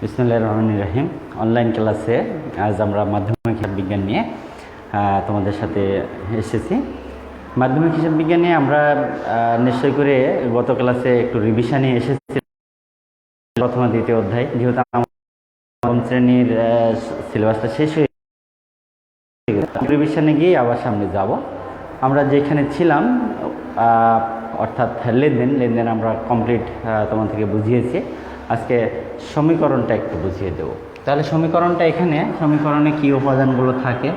বিসমুল্লাহ রহমান রাহিম। অনলাইন ক্লাসে আজ আমরা মাধ্যমিক হিসাব বিজ্ঞান নিয়ে তোমাদের সাথে এসেছি। মাধ্যমিক হিসাব বিজ্ঞান আমরা নিশ্চয় করে গত ক্লাসে একটু রিভিশনে এসেছি। প্রথম দ্বিতীয় অধ্যায়, যেহেতু আমার শ্রেণির সিলেবাসটা শেষ হয়ে রিভিশনে গিয়ে আবার সামনে যাব। আমরা যেখানে ছিলাম অর্থাৎ লেনদেন লেনদেন আমরা কমপ্লিট তোমার থেকে বুঝিয়েছি। আজকে সমীকরণটা একটু বুঝিয়ে দেব। তাহলে সমীকরণটা এখানে, সমীকরণে কি উপাদানগুলো থাকে?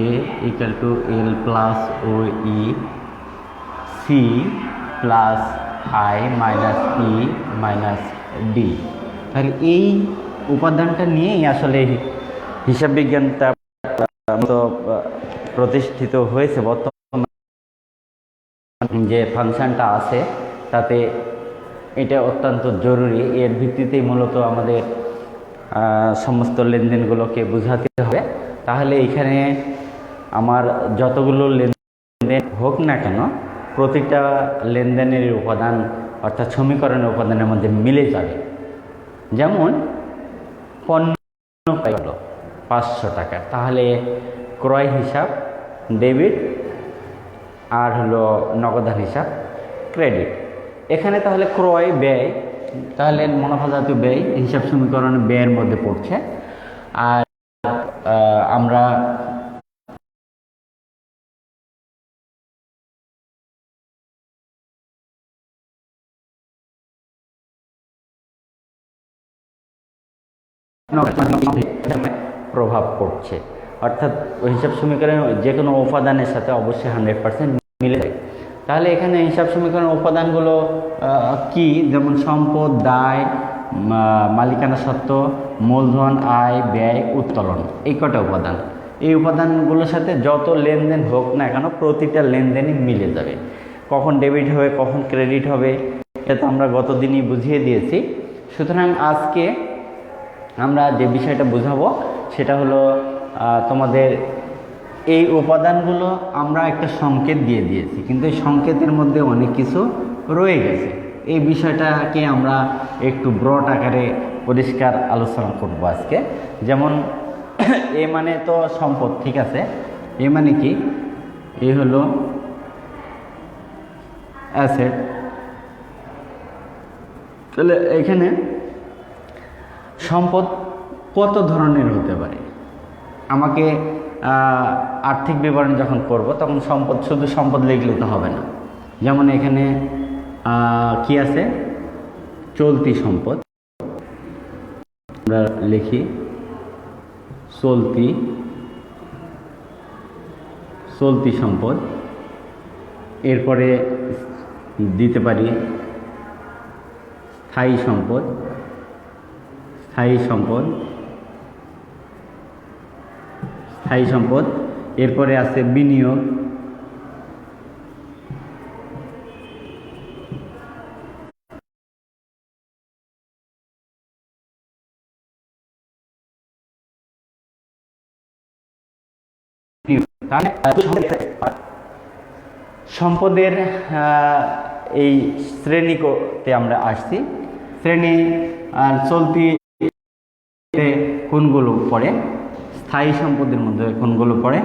A equal to L plus O E C plus I minus E minus D তাহলে এই উপাদানটা নিয়েই আসলে হিসাব বিজ্ঞানটা প্রতিষ্ঠিত হয়েছে বর্তমানে। যে ফাংশনটা আছে, তাতে এটা অত্যন্ত জরুরি। এর ভিত্তিতেই মূলত আমাদের সমস্ত লেনদেনগুলোকে বোঝাতে হবে। তাহলে এখানে আমার যতগুলো লেনদেন হোক না কেন, প্রতিটা লেনদেনের উপাদান অর্থাৎ সমীকরণের উপাদানের মধ্যে মিলে যাবে। যেমন, পণ্য হলো পাঁচশো টাকা। তাহলে ক্রয় হিসাব, ডেবিট, আর হলো নগদান হিসাব, ক্রেডিট। এখানে তাহলে ক্রয়, ব্যয়, তাহলে মনোফাজাতীয় ব্যয়, হিসাব সমীকরণে ব্যয়ের মধ্যে পড়ছে। আর আমরা প্রভাব পড়ছে। অর্থাৎ হিসাব সমীকরণে যে কোনো উপাদানের সাথে অবশ্যই হান্ড্রেড পার্সেন্ট মিলে যায়। তাহলে এখানে হিসাব সমীকরণের উপাদানগুলো কি? যেমন সম্পদ, দায় মালিকানা সত্ত্ব, মূলধন, আয়, ব্যয়, উত্তোলন, এই কটা উপাদান। এই উপাদানগুলোর সাথে যত লেনদেন হোক না কেন, প্রতিটা লেনদেনই মিলে যাবে। কখন ডেবিট হবে, কখন ক্রেডিট হবে, এটা তো আমরা গত দিনই বুঝিয়ে দিয়েছি। সুতরাং আজকে আমরা যে বিষয়টা বুঝাবো, সেটা হলো তোমাদের এই উপাদানগুলো আমরা একটা সংকেত দিয়ে দিয়েছি, কিন্তু এই সংকেতের মধ্যে অনেক কিছু রয়ে গেছে। এই বিষয়টাকে আমরা একটু ব্রড আকারে পরিষ্কার আলোচনা করব আজকে। যেমন, এ মানে তো সম্পদ, ঠিক আছে? এ মানে কি? এ হলো অ্যাসেট তাহলে এখানে সম্পদ কত ধরনের হতে পারে? আমাকে আর্থিক বিবরণ যখন করব, তখন সম্পদ, শুধু সম্পদ লিখলে তো হবে না। যেমন এখানে কি আছে? চলতি সম্পদ। আমরা লিখি, চলতি চলতি সম্পদ। এরপরে দিতে পারি, স্থায়ী সম্পদ স্থায়ী সম্পদ স্থায়ী সম্পদ এরপরে আছে বিনিয়োগ। সম্পদের এই শ্রেণীতে আমরা আসছি। শ্রেণি চলতি কোনগুলো পড়ে? স্থায়ী সম্পদের মধ্যে কোনগুলো পড়ে?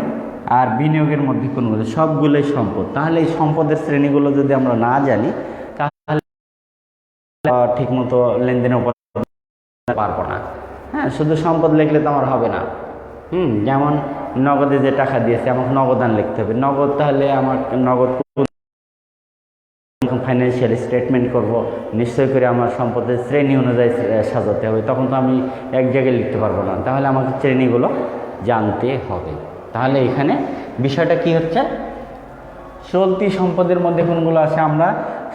আর বিনিয়োগের মধ্যে কোনগুলো সবগুলোই সম্পদ। তাহলে এই সম্পদের শ্রেণীগুলো যদি আমরা না জানি, তাহলে ঠিকমতো লেনদেনের উপর পারব না। হ্যাঁ শুধু সম্পদ লিখলে তো আমার হবে না। হুম, যেমন নগদে যে টাকা দিয়েছে, আমাকে নগদান লিখতে হবে। নগদ তাহলে আমার নগদ ফাইন্যান্সিয়াল স্টেটমেন্ট করব, নিশ্চয় করে আমার সম্পদের শ্রেণি অনুযায়ী সাজাতে হবে। তখন তো আমি এক জায়গায় লিখতে পারব না। তাহলে আমাকে শ্রেণীগুলো জানতে হবে। তাহলে এখানে বিষয়টা কি হচ্ছে? চলতি সম্পদের মধ্যে কোনগুলো আছে আমরা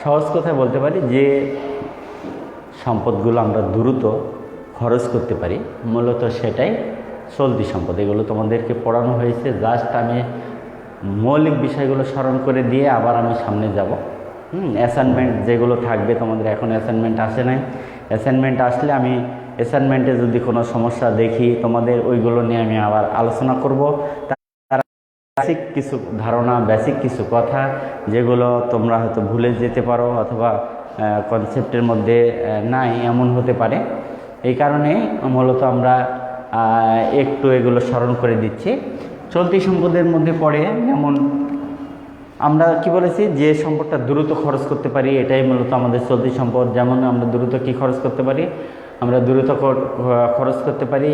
সহজ কথায় বলতে পারি যে সম্পদগুলো আমরা দ্রুত খরচ করতে পারি। মূলত সেটাই চলতি সম্পদ। এগুলো তোমাদেরকে পড়ানো হয়েছে। জাস্ট আমি মৌলিক বিষয়গুলো স্মরণ করে দিয়ে আবার আমি সামনে যাব। হুম অ্যাসাইনমেন্ট যেগুলো থাকবে তোমাদের এখন অ্যাসাইনমেন্ট আসে নাই। অ্যাসাইনমেন্ট আসলে আমি অ্যাসাইনমেন্টে যদি কোনো সমস্যা দেখি, তোমাদের ওইগুলো নিয়ে আমি আবার আলোচনা করব। বেসিক কিছু ধারণা বেসিক কিছু কথা, যেগুলো তোমরা হয়তো ভুলে যেতে পারো অথবা কনসেপ্টের মধ্যে নাই, এমন হতে পারে। এই কারণে মূলত আমরা একটু এগুলো স্মরণ করে দিচ্ছি। চলতি সম্পদের মধ্যে পড়ে যেমন আমরা কি বলেছি, যে সম্পদটা দ্রুত খরচ করতে পারি, এটাই মূলত আমাদের চলতি সম্পদ। যেমন আমরা দ্রুত কি খরচ করতে পারি? আমরা দ্রুত খরচ করতে পারি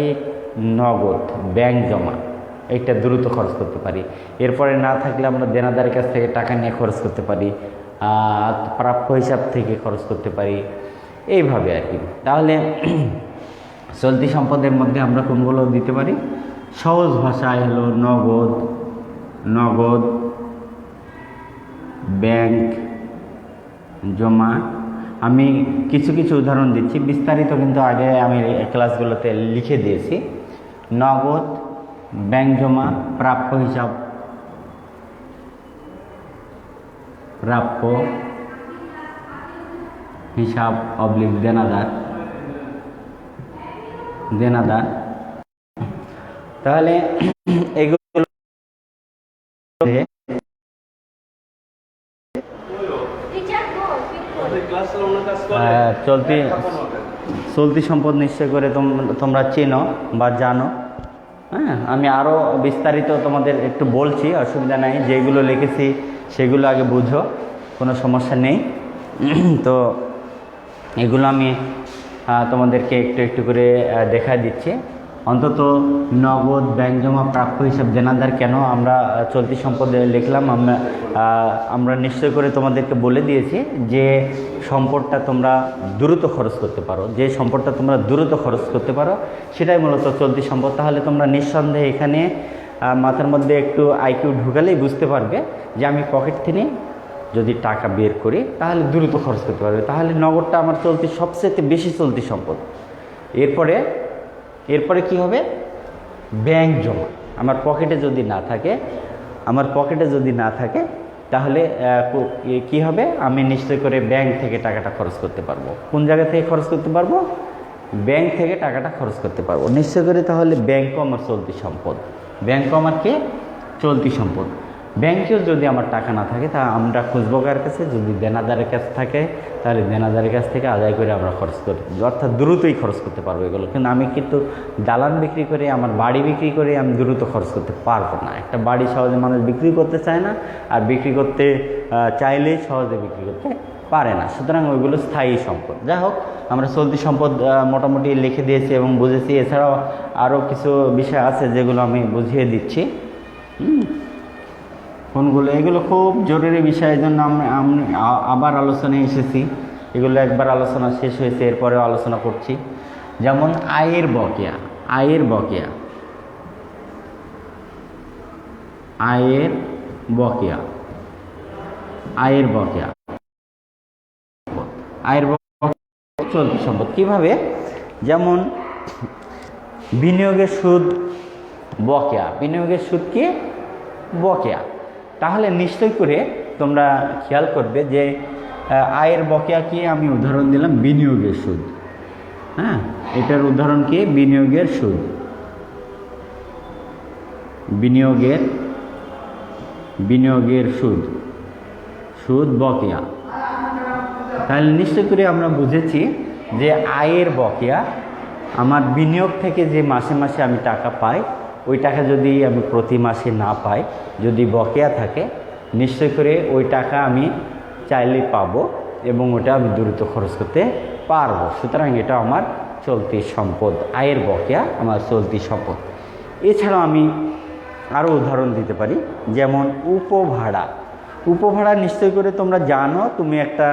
নগদ ব্যাংক জমা। এইটা দ্রুত খরচ করতে পারি। এরপরে না থাকলে আমরা দেনাদারের কাছ থেকে টাকা নিয়ে খরচ করতে পারি প্রাপ্য হিসাব থেকে খরচ করতে পারি। এইভাবে আর কি। তাহলে চলতি সম্পদের মধ্যে আমরা কোনগুলো দিতে পারি? সহজ ভাষায় হলো নগদ নগদ ব্যাংক জমা আমি কিছু কিছু উদাহরণ দিচ্ছি। বিস্তারিত কিন্তু আগে আমি ক্লাসগুলোতে লিখে দিয়েছি। নগদ, ব্যাংক জমা, প্রাপ্য হিসাব। প্রাপ্য হিসাব অবলিক দেনাদার। দেনাদার। তাহলে এগুলো চলতি চলতি সম্পদ নিশ্চয় করে তোম- তোমরা চেনো বা জানো। হ্যাঁ আমি আরও বিস্তারিত তোমাদের একটু বলছি, অসুবিধা নাই, যেগুলো লিখেছি সেগুলো আগে বুঝো, কোনো সমস্যা নেই। তো এগুলো আমি তোমাদেরকে একটু একটু করে দেখা দিচ্ছি। অন্তত নগদ ব্যাংক জমা প্রাপ্য হিসাব দেনাদার কেন আমরা চলতি সম্পদে লিখলাম? আমরা আমরা নিশ্চয় করে তোমাদেরকে বলে দিয়েছি যে সম্পদটা তোমরা দ্রুত খরচ করতে পারো। যে সম্পদটা তোমরা দ্রুত খরচ করতে পারো, সেটাই মূলত চলতি সম্পদ। তাহলে তোমরা নিঃসন্দেহে এখানে মাথার মধ্যে একটু আইকিউ ঢুকালেই বুঝতে পারবে যে আমি পকেট থেকে যদি টাকা বের করি, তাহলে দ্রুত খরচ করতে পারবে। তাহলে নগদটা আমার চলতি সবচেয়ে বেশি চলতি সম্পদ। এরপরে এরপরে কি হবে? ব্যাংক জমা। আমার পকেটে যদি না থাকে, আমার পকেটে যদি না থাকে, তাহলে কি হবে? আমি নিশ্চয় করে ব্যাংক থেকে টাকাটা খরচ করতে পারব। কোন জায়গা থেকে খরচ করতে পারব? ব্যাংক থেকে টাকাটা খরচ করতে পারব। নিশ্চয় করে তাহলে ব্যাংকও আমার চলতি সম্পদ। ব্যাংকও আমার কি চলতি সম্পদ। ব্যাংকেও যদি আমার টাকা না থাকে, তা আমরা খুঁজবো কার কাছে, যদি দেনাদারের কাছে থাকে, তাহলে দেনাদারের কাছ থেকে আদায় করে আমরা খরচ করি। অর্থাৎ দ্রুতই খরচ করতে পারব এগুলো। কিন্তু আমি কিন্তু দালান বিক্রি করে, আমার বাড়ি বিক্রি করে, আমি দ্রুত খরচ করতে পারব না। একটা বাড়ি সহজে মানুষ বিক্রি করতে চায় না, আর বিক্রি করতে চাইলেই সহজে বিক্রি করতে পারে না। সুতরাং ওইগুলো স্থায়ী সম্পদ। যাই হোক, আমরা চলতি সম্পদ মোটামুটি লিখে দিয়েছি এবং বুঝেছি। এছাড়াও আরও কিছু বিষয় আছে যেগুলো আমি বুঝিয়ে দিচ্ছি। হুম? কোনগুলো এগুলো খুব জরুরি বিষয়, এই জন্য আমি আবার আলোচনায় এসেছি। এগুলো একবার আলোচনা শেষ হয়েছে, এরপরেও আলোচনা করছি। যেমন আয়ের বকেয়া আয়ের বকেয়া। আয়ের বকেয়া। আয়ের বকেয়া। আয়ের চলতি সম্পদ। কীভাবে? যেমন বিনিয়োগের সুদ বকেয়া। বিনিয়োগের সুদ কি? বকেয়া। তাহলে নিশ্চয় করে তোমরা খেয়াল করবে যে আয়ের বকেয়া কি আমি উদাহরণ দিলাম, বিনিয়োগের সুদ। হ্যাঁ? এটার উদাহরণ কি? বিনিয়োগের সুদ। বিনিয়োগের বিনিয়োগের সুদ। সুদ বকেয়া। তাহলে নিশ্চয় করে আমরা বুঝেছি যে আয়ের বকেয়া, আমার বিনিয়োগ থেকে যে মাসে মাসে আমি টাকা পাই ওই টাকা যদি আমি প্রতি মাসে না পাই, যদি বকেয়া থাকে, নিশ্চয় করে ওই টাকা আমি চাইলে পাবো এবং ওটা আমি দ্রুত খরচ করতে পারব। সুতরাং এটা আমার চলতি সম্পদ, আয়ের বকেয়া আমার চলতি সম্পদ। এছাড়াও আমি আরও উদাহরণ দিতে পারি, যেমন উপভাড়া। উপভাড়া নিশ্চয় করে তোমরা জানো, তুমি একটা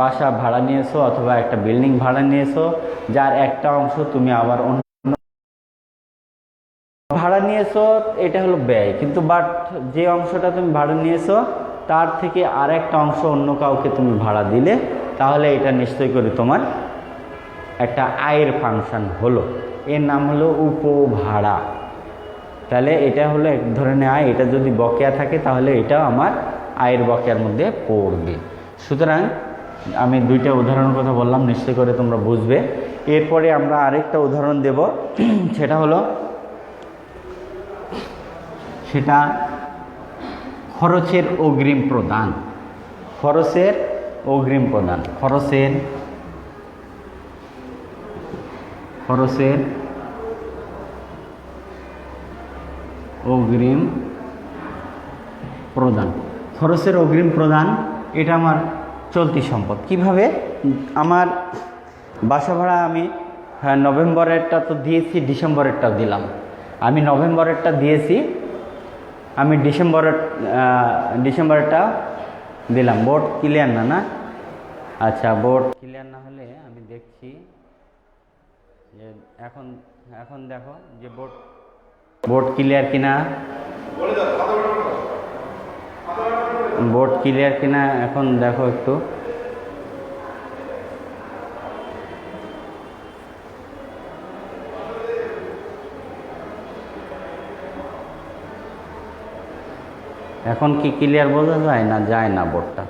বাসা ভাড়া নিয়েছো অথবা একটা বিল্ডিং ভাড়া নিয়েছো, যার একটা অংশ তুমি আবার অন্য নিয়েছো, এটা হলো ব্যয়। কিন্তু বাট যে অংশটা তুমি ভাড়া নিয়েছো, তার থেকে আর একটা অংশ অন্য কাউকে তুমি ভাড়া দিলে, তাহলে এটা নিশ্চয় করে তোমার একটা আয়ের ফাংশন হলো। এর নাম হলো উপভাড়া। তাহলে এটা হলো এক ধরনের আয়, এটা যদি বকেয়া থাকে, তাহলে এটাও আমার আয়ের বকেয়ার মধ্যে পড়বে। সুতরাং আমি দুইটা উদাহরণের কথা বললাম, নিশ্চয় করে তোমরা বুঝবে। এরপরে আমরা আরেকটা উদাহরণ দেব, সেটা হলো সেটা খরচের অগ্রিম প্রদান। খরচের অগ্রিম প্রদান। খরচের খরচের অগ্রিম প্রদান। খরচের অগ্রিম প্রদান, এটা আমার চলতি সম্পদ। কীভাবে? আমার বাসা ভাড়া আমি হ্যাঁ নভেম্বরেরটা তো দিয়েছি, ডিসেম্বরেরটাও দিলাম। আমি নভেম্বরেরটা দিয়েছি আমি ডিসেম্বরের ডিসেম্বরটা দিলাম। বোর্ড ক্লিয়ার না না? আচ্ছা বোর্ড ক্লিয়ার না হলে আমি দেখছি যে এখন এখন দেখো যে বোর্ড বোর্ড ক্লিয়ার কিনা। বোর্ড ক্লিয়ার কিনা এখন দেখো একটু। এখন কি ক্লিয়ার বোঝা যায় না যায় না বোর্ডটা?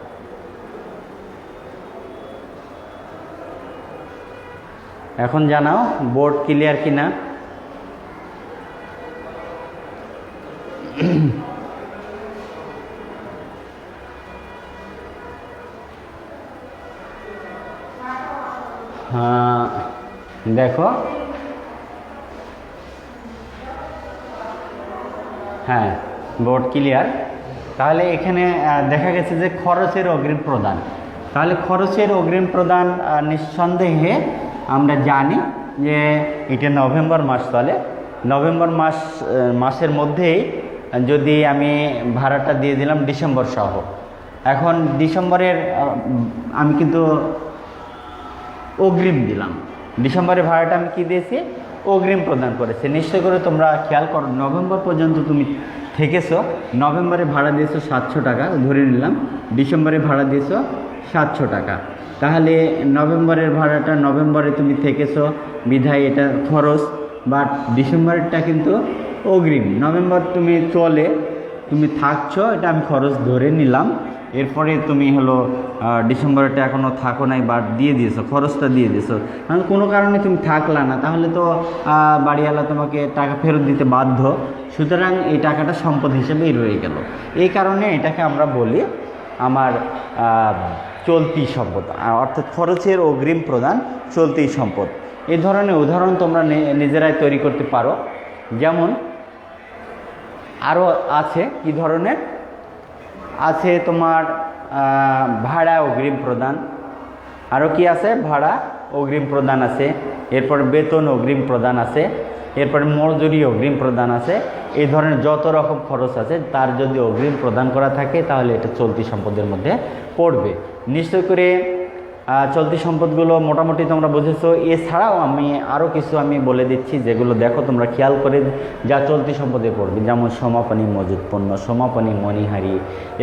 এখন জানাও বোর্ড ক্লিয়ার কিনা? হ্যাঁ দেখো। হ্যাঁ বোর্ড ক্লিয়ার তাহলে এখানে দেখা গেছে যে খরচের অগ্রিম প্রদান। তাহলে খরচের অগ্রিম প্রদান নিঃসন্দেহে আমরা জানি যে এটা নভেম্বর মাস চলে নভেম্বর মাস মাসের মধ্যেই যদি আমি ভাড়াটা দিয়ে দিলাম ডিসেম্বর সহ। এখন ডিসেম্বরের আমি কিন্তু অগ্রিম দিলাম। ডিসেম্বরের ভাড়াটা আমি কি দিয়েছি? অগ্রিম প্রদান করেছি। নিশ্চয় করে তোমরা খেয়াল করো, নভেম্বর পর্যন্ত তুমি থেকেছো, নভেম্বরে ভাড়া দিয়েছ সাতশো টাকা, ধরে নিলাম। ডিসেম্বরে ভাড়া দিয়েছ সাতশো টাকা। তাহলে নভেম্বরের ভাড়াটা, নভেম্বরে তুমি থেকেছো, বিধায় এটা খরচ। বাট ডিসেম্বরেরটা কিন্তু অগ্রিম। নভেম্বর তুমি চলে, তুমি থাকছো, এটা আমি খরচ ধরে নিলাম। এরপরে তুমি হলো ডিসেম্বরেটা এখনও থাকো নাই বা দিয়ে দিয়েছ, খরচটা দিয়ে দিয়েছ। কারণ কোনো কারণে তুমি থাকলা না, তাহলে তো বাড়িওয়ালা তোমাকে টাকা ফেরত দিতে বাধ্য। সুতরাং এই টাকাটা সম্পদ হিসেবেই রয়ে গেল। এই কারণে এটাকে আমরা বলি আমার চলতি সম্পদ অর্থাৎ খরচের অগ্রিম প্রদান চলতি সম্পদ। এ ধরনের উদাহরণ তোমরা নিজেরাই তৈরি করতে পারো। যেমন আরও আছে কি ধরনের? আছে তোমার ভাড়া অগ্রিম প্রদান। আরও কি আছে? ভাড়া অগ্রিম প্রদান আছে, এরপর বেতন অগ্রিম প্রদান আছে, এরপর মজুরি অগ্রিম প্রদান আছে, এই ধরনের যত রকম খরচ আছে, তার যদি অগ্রিম প্রদান করা থাকে, তাহলে এটা চলতি সম্পদের মধ্যে পড়বে। নিশ্চয় করে চলতি সম্পদগুলো মোটামুটি তোমরা বুঝেছ। এছাড়াও আমি আরও কিছু আমি বলে দিচ্ছি, যেগুলো দেখো তোমরা খেয়াল করে যা চলতি সম্পদে পড়বে। যেমন সমাপনী মজুদ পণ্য, সমাপনী মণিহারি,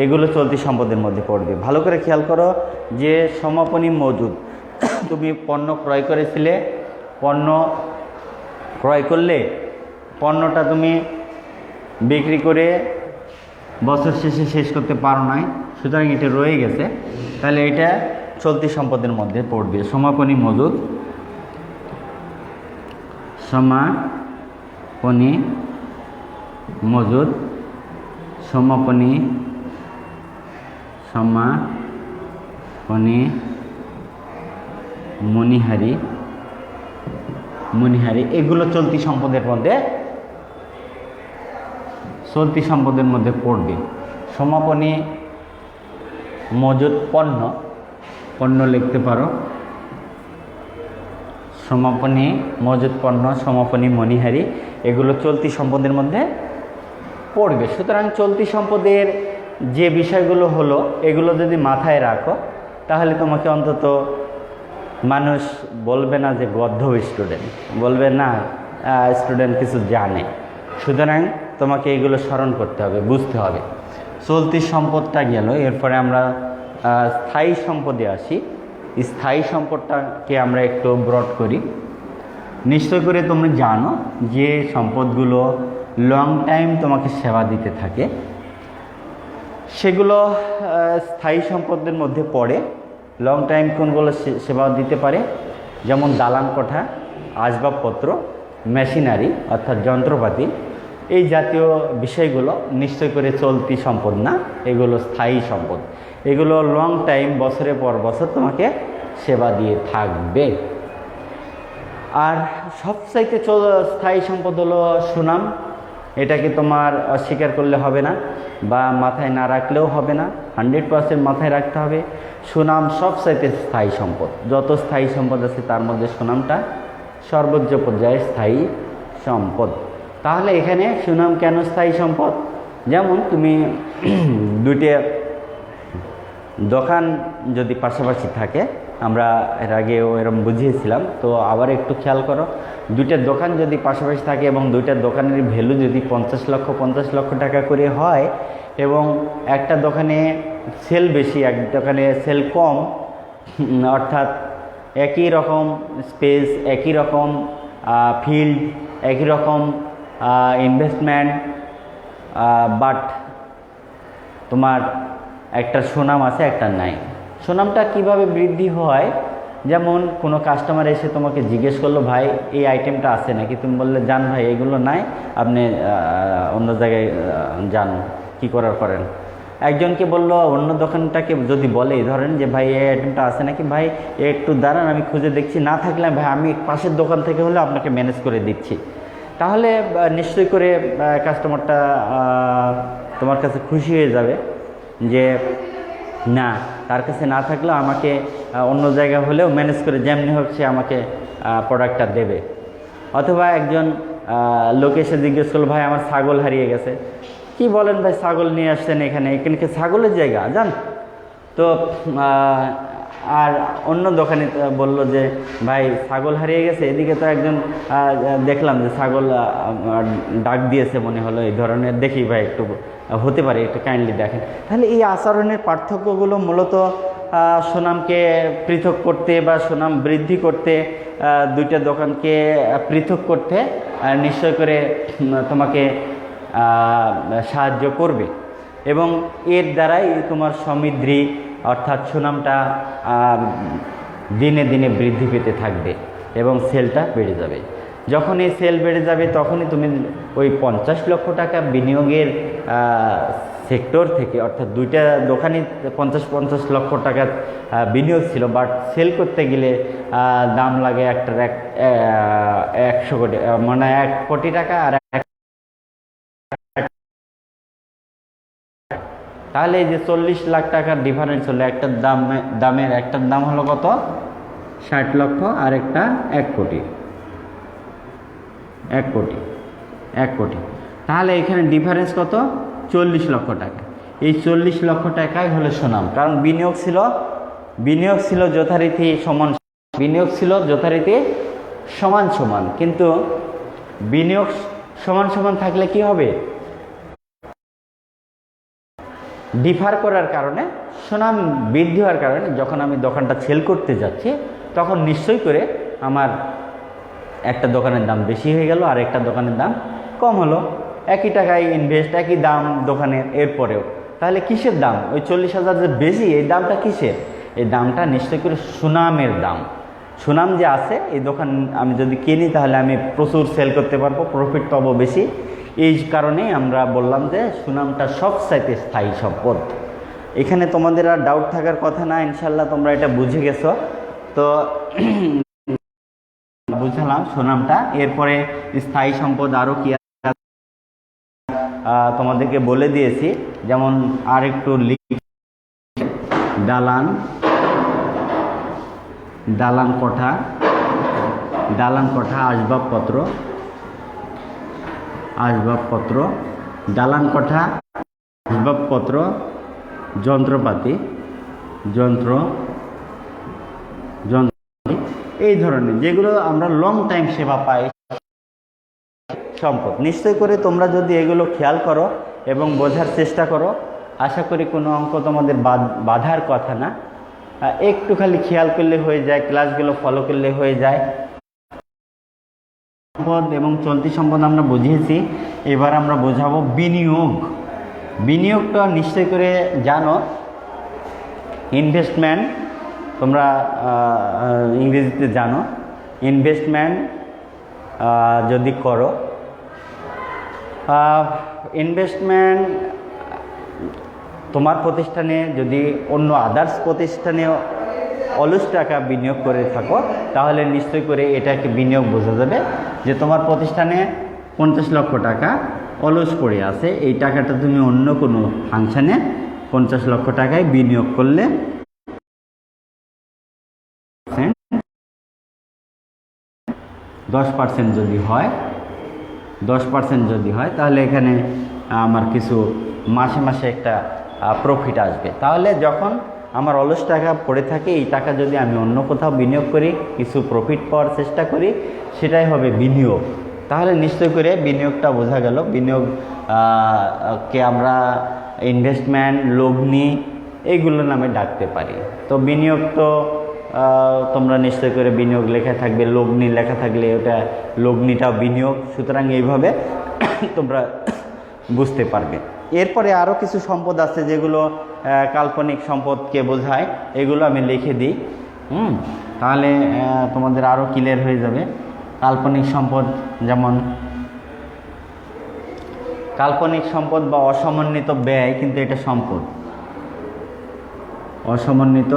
এগুলো চলতি সম্পদের মধ্যে পড়বে। ভালো করে খেয়াল করো যে সমাপনী মজুদ, তুমি পণ্য ক্রয় করেছিলে, পণ্য ক্রয় করলে পণ্যটা তুমি বিক্রি করে বছর শেষে শেষ করতে পারো নাই, সুতরাং এটা রয়ে গেছে। তাহলে এটা চলতি সম্পদের মধ্যে পড়বে। সমাপনী মজুদ। সমাপনী মজুদ। সমাপনী সমাপনী মণিহারি। মণিহারি, এগুলো চলতি সম্পদের মধ্যে চলতি সম্পদের মধ্যে পড়বে। সমাপনী মজুদ পণ্য। পণ্য লিখতে পারো। সমাপনী মজুদ পণ্য, সমাপনী, মণিহারি, এগুলো চলতি সম্পদের মধ্যে পড়বে। সুতরাং চলতি সম্পদের যে বিষয়গুলো হলো, এগুলো যদি মাথায় রাখো, তাহলে তোমাকে অন্তত মানুষ বলবে না যে গদ্ধ স্টুডেন্ট বলবে না স্টুডেন্ট কিছু জানে। সুতরাং তোমাকে এগুলো স্মরণ করতে হবে, বুঝতে হবে। চলতি সম্পদটা গেল, এরপরে আমরা স্থায়ী সম্পদে আসি। স্থায়ী সম্পদটাকে আমরা একটু ব্রড করি। নিশ্চয় করে তোমরা জানো যে সম্পদগুলো লং টাইম তোমাকে সেবা দিতে থাকে। সেগুলো স্থায়ী সম্পদের মধ্যে পড়ে। লং টাইম কোনগুলো সেবা দিতে পারে? যেমন দালান কোঠা, আসবাবপত্র মেশিনারি অর্থাৎ যন্ত্রপাতি। এই জাতীয় বিষয়গুলো নিশ্চয় করে চলতি সম্পদ না? এগুলো স্থায়ী সম্পদ। এগুলো লং টাইম বছরের পর বছর তোমাকে সেবা দিয়ে থাকবে। আর সবচাইতে স্থায়ী সম্পদ হলো সুনাম। এটাকে তোমার অস্বীকার করলে হবে না বা মাথায় না রাখলেও হবে না। হান্ড্রেড পার্সেন্ট মাথায় রাখতে হবে। সুনাম সবচাইতে স্থায়ী সম্পদ। যত স্থায়ী সম্পদ আছে তার মধ্যে সুনামটা সর্বোচ্চ পর্যায়ে স্থায়ী সম্পদ। তাহলে এখানে সুনাম কেন স্থায়ী সম্পদ? যেমন তুমি দুইটা দোকান যদি পাশাপাশি থাকে, আমরা এর আগেও এরম বুঝিয়েছিলাম, তো আবার একটু খেয়াল করো, দুইটা দোকান যদি পাশাপাশি থাকে এবং দুইটা দোকানের ভ্যালু যদি পঞ্চাশ লক্ষ পঞ্চাশ লক্ষ টাকা করে হয় এবং একটা দোকানে সেল বেশি, এক দোকানে সেল কম, অর্থাৎ একই রকম স্পেস, একই রকম ফিল্ড, একই রকম ইনভেস্টমেন্ট বাট তোমার একটা সুনাম আছে, একটা নাই। সুনামটা কীভাবে বৃদ্ধি হয়? যেমন কোনো কাস্টমার এসে তোমাকে জিজ্ঞেস করল, ভাই, এই আইটেমটা আছে নাকি? তুমি বললে, জান ভাই, এগুলো নাই। আপনি অন্য জায়গায় যান, কি করার করেন? একজনকে বলল, অন্য দোকানটাকে যদি বলে, ধরেন যে, ভাই, এই আইটেমটা আছে নাকি? ভাই, একটু দাঁড়ান, আমি খুঁজে দেখছি। না থাকলে, ভাই, আমি পাশের দোকান থেকে হলে আপনাকে ম্যানেজ করে দিচ্ছি। তাহলে আহ, নিশ্চয়ই করে কাস্টমারটা তোমার কাছে খুশি হয়ে যাবে যে না তার কাছে না থাকলেও আমাকে অন্য জায়গা হলেও ম্যানেজ করে যেমনি হোক সে আমাকে প্রোডাক্টটা দেবে। অথবা একজন লোক এসে জিজ্ঞেস করল ভাই আমার ছাগল হারিয়ে গেছে। কি বলেন ভাই ছাগল নিয়ে আসছেন এখানে? এখানে ছাগলের জায়গা? জান তো আর অন্য দোকানে বলল যে, ভাই, ছাগল হারিয়ে গেছে, এদিকে তো একজন দেখলাম যে ছাগল ডাক দিয়েছে মনে হলো, এই ধরনের, দেখি ভাই, একটু হতে পারে, একটু কাইন্ডলি দেখেন। তাহলে এই আচরণের পার্থক্যগুলো মূলত সুনামকে পৃথক করতে বা সুনাম বৃদ্ধি করতে দুইটা দোকানকে পৃথক করতে নিশ্চয় করে তোমাকে সাহায্য করবে। এবং এর দ্বারাই তোমার সমৃদ্ধি অর্থাৎ সুনামটা দিনে দিনে বৃদ্ধি পেতে থাকবে এবং সেলটা বেড়ে যাবে। যখন এই সেল বেড়ে যাবে, তখনই তুমি ওই পঞ্চাশ লক্ষ টাকা বিনিয়োগের সেক্টর থেকে, অর্থাৎ দুইটা দোকানে পঞ্চাশ পঞ্চাশ লক্ষ টাকার বিনিয়োগ ছিল বাট সেল করতে গেলে দাম লাগে একটার এক একশো কোটি মানে এক কোটি টাকা আর তাহলে এই যে চল্লিশ লাখ টাকার ডিফারেন্স হলো একটার দাম, দামের একটার দাম হলো কত? ষাট লক্ষ, আর একটা এক কোটি। এক কোটি এক কোটি। তাহলে এখানে ডিফারেন্স কত? চল্লিশ লক্ষ টাকা। এই চল্লিশ লক্ষ টাকাই হলো সুনাম। কারণ বিনিয়োগ ছিল বিনিয়োগ ছিল যথারীতি সমান, বিনিয়োগ ছিল যথারীতি সমান সমান। কিন্তু বিনিয়োগ সমান সমান থাকলে কি হবে? ডিফার করার কারণে, সুনাম বৃদ্ধি হওয়ার কারণে যখন আমি দোকানটা সেল করতে যাচ্ছি, তখন নিশ্চয়ই করে আমার একটা দোকানের দাম বেশি হয়ে গেল, আর একটা দোকানের দাম কম হলো। একই টাকায় ইনভেস্ট একই দাম দোকানের এরপরেও। তাহলে কিসের দাম? ওই চল্লিশ হাজার যে বেশি, এই দামটা কিসের? এই দামটা নিশ্চয় করে সুনামের দাম। সুনাম যে আছে, এই দোকান আমি যদি কিনি, তাহলে আমি প্রচুর সেল করতে পারব প্রফিট পাবো বেশি। এই কারণেই আমরা বললাম যে সুনামটা সব সবচাইতে স্থায়ী সম্পদ। এখানে তোমাদের আর ডাউট থাকার কথা না ইনশাল্লাহ তোমরা এটা বুঝে গেছো। তো বুঝলাম সুনামটা। এরপরে স্থায়ী সম্পদ আরও কি তোমাদেরকে বলে দিয়েছি। যেমন আর একটু দালান। দালান কোঠা। দালান কোঠা, আসবাবপত্র। আসবাবপত্র দালান কোঠা আসবাবপত্র, যন্ত্রপাতি, যন্ত্র যন্ত্র এই ধরনের যেগুলো আমরা লং টাইম সেবা পাই, সম্পদ। নিশ্চয় করে তোমরা যদি এগুলো খেয়াল করো এবং বোঝার চেষ্টা করো, আশা করি কোনো অঙ্ক তোমাদের বাধার কথা না। একটু খালি খেয়াল করলে হয়ে যায় ক্লাসগুলো ফলো করলে হয়ে যায়। সম্পদ এবং চলতি সম্পদ আমরা বুঝিয়েছি। এবার আমরা বোঝাবো বিনিয়োগ। বিনিয়োগটা নিশ্চয় করে জানো ইনভেস্টমেন্ট তোমরা ইংরেজিতে জানো ইনভেস্টমেন্ট যদি করো ইনভেস্টমেন্ট তোমার প্রতিষ্ঠানে যদি অন্য আদার্স প্রতিষ্ঠানে অলস টাকা বিনিয়োগ করে থাকো, তাহলে নিশ্চয় করে এটাকে বিনিয়োগ বোঝা যাবে। যে তোমার প্রতিষ্ঠানে পঞ্চাশ লক্ষ টাকা অলস পড়ে আছে, এই টাকাটা তুমি অন্য কোনো ফাংশানে পঞ্চাশ লক্ষ টাকায় বিনিয়োগ করলে দশ পার্সেন্ট যদি হয়, দশ পার্সেন্ট যদি হয়, তাহলে এখানে আমার কিছু মাসে মাসে একটা প্রফিট আসবে। তাহলে যখন আমার অলস টাকা পড়ে থাকে, এই টাকা যদি আমি অন্য কোথাও বিনিয়োগ করি, কিছু প্রফিট পাওয়ার চেষ্টা করি, সেটাই হবে বিনিয়োগ। তাহলে নিশ্চয় করে বিনিয়োগটা বোঝা গেল। বিনিয়োগ কে আমরা ইনভেস্টমেন্ট লগ্নি এইগুলো নামে ডাকতে পারি। তো বিনিয়োগ তো তোমরা নিশ্চয় করে বিনিয়োগ লেখা থাকবে লগ্নি লেখা থাকলে ওটা লগ্নিটাও বিনিয়োগ। সুতরাং এইভাবে তোমরা বুঝতে পারবে। এরপরে আরও কিছু সম্পদ আছে যেগুলো কাল্পনিক সম্পদকে বোঝায়। এগুলো আমি লিখে দিই। হুম, তাহলে তোমাদের আরও ক্লিয়ার হয়ে যাবে। কাল্পনিক সম্পদ যেমন, কাল্পনিক সম্পদ বা অসমন্বিত ব্যয় কিন্তু এটা সম্পদ। অসমন্বিত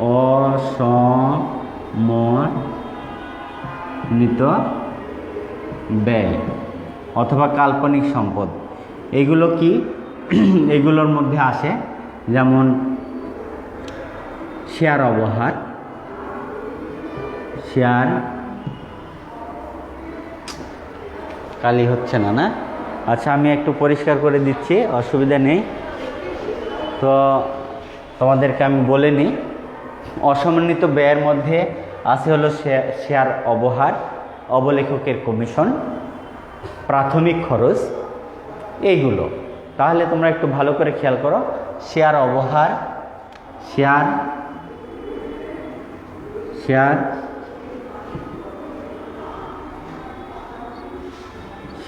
অসমন্বিত ব্যয় অথবা কাল্পনিক সম্পদ। এগুলো কি? এগুলোর মধ্যে আসে যেমন শেয়ার অবহার, শেয়ার কালি হচ্ছে না না? আচ্ছা আমি একটু পরিষ্কার করে দিচ্ছি, অসুবিধা নেই। তো তোমাদেরকে আমি বলে নিই অসমন্বিত ব্যয়ের মধ্যে আছে হলো শেয়ার অবহার, অবলেখকের কমিশন, প্রাথমিক খরচ এইগুলো। তাহলে তোমরা একটু ভালো করে খেয়াল করো। শেয়ার অবহার, শেয়ার শেয়ার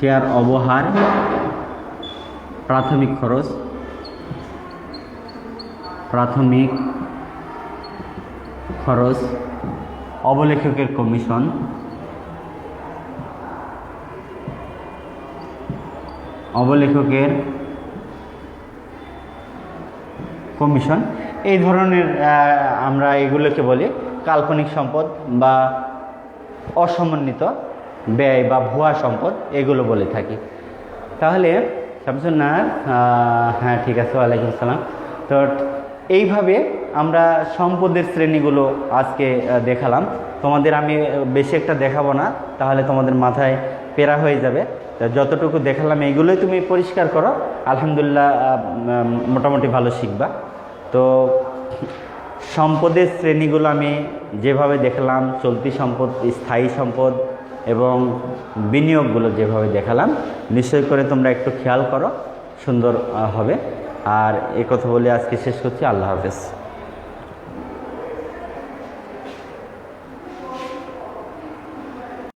শেয়ার অবহার, প্রাথমিক খরচ প্রাথমিক খরচ, অবলেখকের কমিশন অবলেখকের কমিশন এই ধরনের আমরা এগুলোকে বলি কাল্পনিক সম্পদ বা অসমন্বিত ব্যয় বা ভুয়া সম্পদ, এগুলো বলে থাকি। তাহলে শামসুন্নার হ্যাঁ ঠিক আছে, ওয়ালাইকুম আসসালাম। তো এইভাবে আমরা সম্পদের শ্রেণীগুলো আজকে দেখালাম। তোমাদের আমি বেশি একটা দেখাবো না, তাহলে তোমাদের মাথায় পেরা হয়ে যাবে। তো যতটুকু দেখালাম এইগুলোই তুমি পরিষ্কার করো। আলহামদুলিল্লাহ মোটামুটি ভালো শিখবা। তো সম্পদের শ্রেণীগুলো আমি যেভাবে দেখলাম, চলতি সম্পদ, স্থায়ী সম্পদ এবং বিনিয়োগগুলো যেভাবে দেখালাম, নিশ্চয় করে তোমরা একটু খেয়াল করো, সুন্দর হবে। আর এ কথা বলে আজকে শেষ করছি। আল্লাহ হাফেজ।